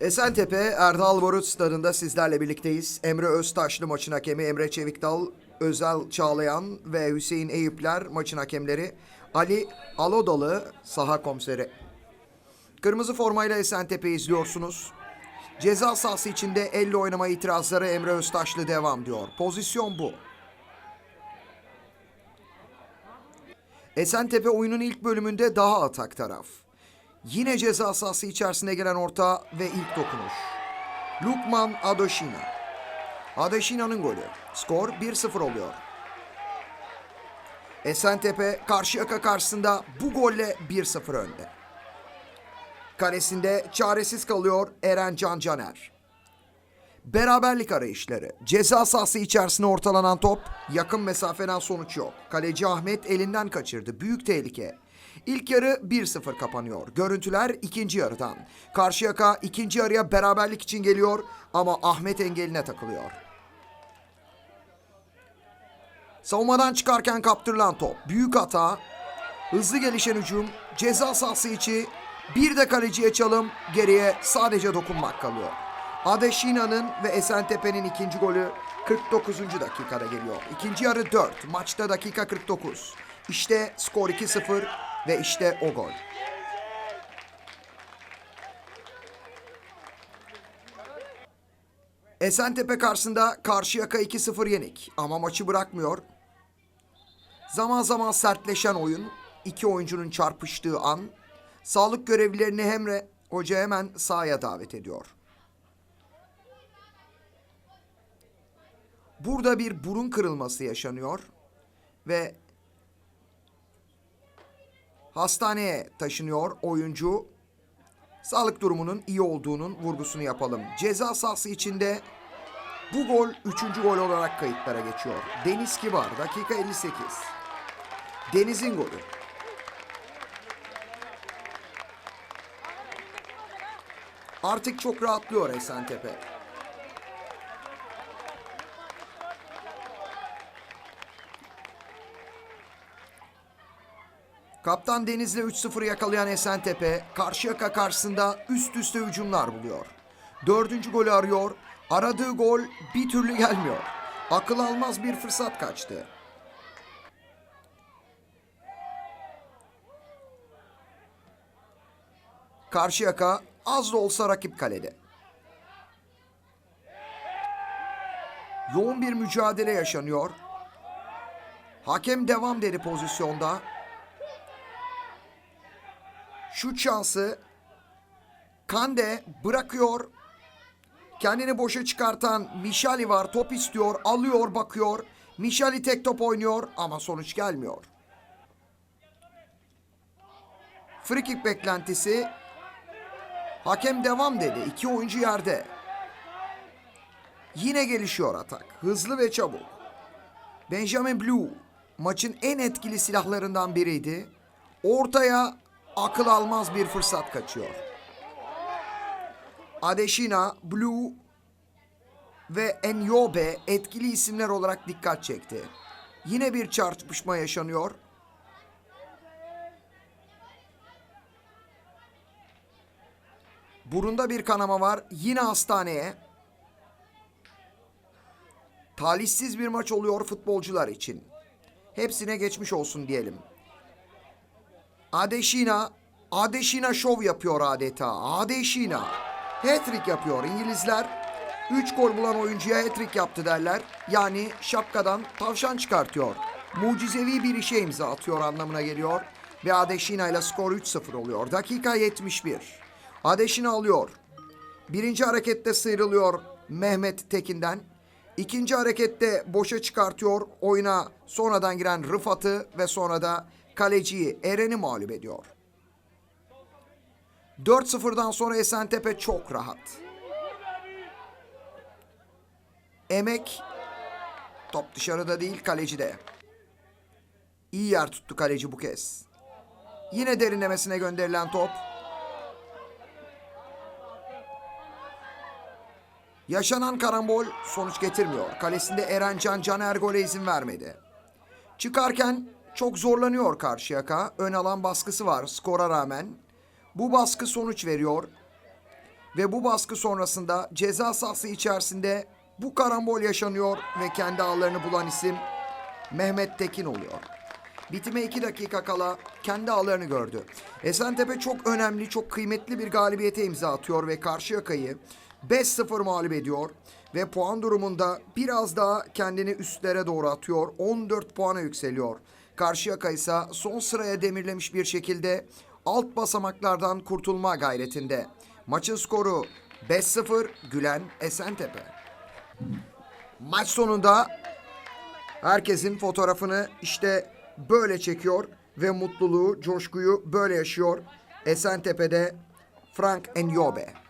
Esentepe Erdal Barut Stadı'nda sizlerle birlikteyiz. Emre Öztaşlı maçın hakemi, Emre Çevikdal, Özel Çağlayan ve Hüseyin Eyüpler maçın hakemleri. Ali Alodalı saha komiseri. Kırmızı formayla Esentepe izliyorsunuz. Ceza sahası içinde elle oynama itirazları Emre Öztaşlı devam diyor. Pozisyon bu. Esentepe oyunun ilk bölümünde daha atak taraf. Yine ceza sahası içerisine gelen orta ve ilk dokunuş. Lukman Adoşina. Adoşina'nın golü. Skor 1-0 oluyor. Esentepe Karşıyaka karşısında bu golle 1-0 önde. Kalesinde çaresiz kalıyor Eren Can Caner. Beraberlik arayışları. Ceza sahası içerisine ortalanan top yakın mesafeden sonuç yok. Kaleci Ahmet elinden kaçırdı. Büyük tehlike. İlk yarı 1-0 kapanıyor. Görüntüler ikinci yarıdan. Karşıyaka ikinci yarıya beraberlik için geliyor ama Ahmet engeline takılıyor. Savunmadan çıkarken kaptırılan top. Büyük hata. Hızlı gelişen hücum. Ceza sahası içi. Bir de kaleciye çalım. Geriye sadece dokunmak kalıyor. Adeşina'nın ve Esentepe'nin ikinci golü 49. dakikada geliyor. İkinci yarı 4. Maçta dakika 49. İşte skor 2-0 ve işte o gol. Esentepe karşısında Karşıyaka 2-0 yenik ama maçı bırakmıyor. Zaman zaman sertleşen oyun, iki oyuncunun çarpıştığı an, sağlık görevlilerini Hemre Hoca hemen sahaya davet ediyor. Burada bir burun kırılması yaşanıyor ve hastaneye taşınıyor oyuncu. Sağlık durumunun iyi olduğunun vurgusunu yapalım. Ceza sahası içinde bu gol üçüncü gol olarak kayıtlara geçiyor. Deniz Kibar dakika 58. Deniz'in golü. Artık çok rahatlıyor Esentepe. Kaptan Deniz'le 3-0 yakalayan Esentepe, Karşıyaka karşısında üst üste hücumlar buluyor. Dördüncü golü arıyor, aradığı gol bir türlü gelmiyor. Akıl almaz bir fırsat kaçtı. Karşıyaka az da olsa rakip kalede. Yoğun bir mücadele yaşanıyor. Hakem devam dedi pozisyonda. Şut şansı. Kande bırakıyor. Kendini boşa çıkartan Mişali var. Top istiyor. Alıyor bakıyor. Mişali tek top oynuyor ama sonuç gelmiyor. Free kick beklentisi. Hakem devam dedi. İki oyuncu yerde. Yine gelişiyor atak. Hızlı ve çabuk. Benjamin Blue maçın en etkili silahlarından biriydi. Ortaya akıl almaz bir fırsat kaçıyor. Adeşina, Blue ve Enyobe etkili isimler olarak dikkat çekti. Yine bir çarpışma yaşanıyor. Burunda bir kanama var. Yine hastaneye. Talihsiz bir maç oluyor futbolcular için. Hepsine geçmiş olsun diyelim. Adeşina, Adeşina şov yapıyor adeta. Adeşina. Hat-trick yapıyor İngilizler. 3 gol bulan oyuncuya hat-trick yaptı derler. Yani şapkadan tavşan çıkartıyor. Mucizevi bir işe imza atıyor anlamına geliyor. Ve Adeşina ile skor 3-0 oluyor. Dakika 71. Adeşina alıyor. Birinci harekette sıyrılıyor Mehmet Tekin'den. İkinci harekette boşa çıkartıyor oyuna sonradan giren Rıfat'ı ve sonra da kaleciyi Eren'i mağlup ediyor. 4-0'dan sonra Esentepe çok rahat. Emek top dışarıda değil kalecide. İyi yer tuttu kaleci bu kez. Yine derinlemesine gönderilen top. Yaşanan karambol sonuç getirmiyor. Kalesinde Eren Can Caner gole izin vermedi. Çıkarken çok zorlanıyor Karşıyaka. Ön alan baskısı var skora rağmen. Bu baskı sonuç veriyor. Ve bu baskı sonrasında ceza sahası içerisinde bu karambol yaşanıyor ve kendi ağlarını bulan isim Mehmet Tekin oluyor. Bitime 2 dakika kala kendi ağlarını gördü. Esentepe çok önemli, çok kıymetli bir galibiyete imza atıyor ve Karşıyaka'yı 5-0 mağlup ediyor. Ve puan durumunda biraz daha kendini üstlere doğru atıyor. 14 puana yükseliyor. Karşıyaka ise son sıraya demirlemiş bir şekilde alt basamaklardan kurtulma gayretinde. Maçın skoru 5-0 Gülen Esentepe. Maç sonunda Herkesin fotoğrafını işte böyle çekiyor ve mutluluğu, coşkuyu böyle yaşıyor. Esentepe'de Frank Enyobe.